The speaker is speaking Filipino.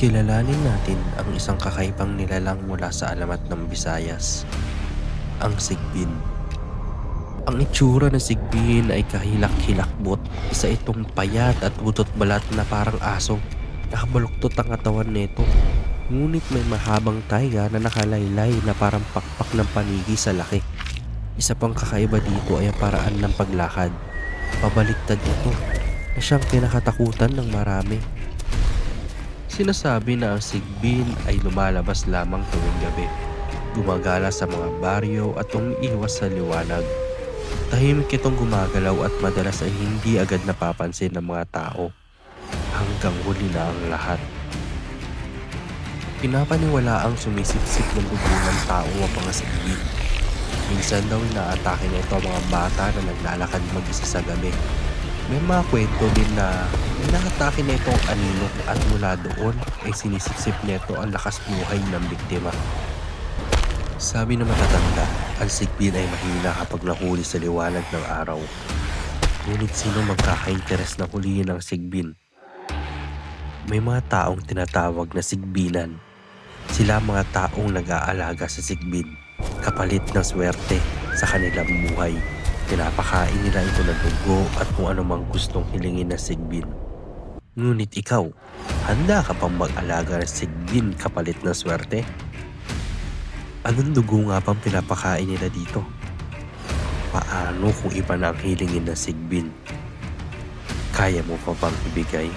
Kilalanin natin ang isang kakaibang nilalang mula sa alamat ng Visayas, ang sigbin. Ang itsura ng sigbin ay kahilak-hilakbot. Isa itong payat at butot balat na parang aso. Nakabaluktot ang katawan nito. Ngunit may mahabang taiga na nakalaylay na parang pakpak ng panigi sa laki. Isa pang kakaiba dito ay ang paraan ng paglakad. Pabaliktad ito na siyang kinakatakutan ng marami. Sinasabi na ang sigbin ay lumalabas lamang tuwing gabi. Gumagala sa mga baryo at umiiwas sa liwanag. Tahimik itong gumagalaw at madalas ay hindi agad napapansin ng mga tao. Hanggang huli na ang lahat. Pinapaniwala ang sumisipsip ng dugo ng tao ang mga sigbin. Minsan daw inaatake na ito ang mga bata na naglalakad mag-isa sa gabi. May mga kwento din na inaatake na itong anino at mula doon ay sinisipsip nito ang lakas buhay ng biktima. Sabi ng matatanda, ang sigbin ay mahina kapag nahuli sa liwanag ng araw. Ngunit sino magkaka-interes na huliin ang sigbin? May mga taong tinatawag na sigbinan. Sila mga taong nag-aalaga sa sigbin, kapalit ng swerte sa kanilang buhay. Pinapakain nila ito ng dugo at kung anumang gustong hilingin ng sigbin. Ngunit ikaw, handa ka pang mag-alaga ng sigbin kapalit ng swerte? Anong dugo nga bang pinapakain nila dito? Paano kung iba na ang hilingin ng sigbin? Kaya mo pa bang ibigay?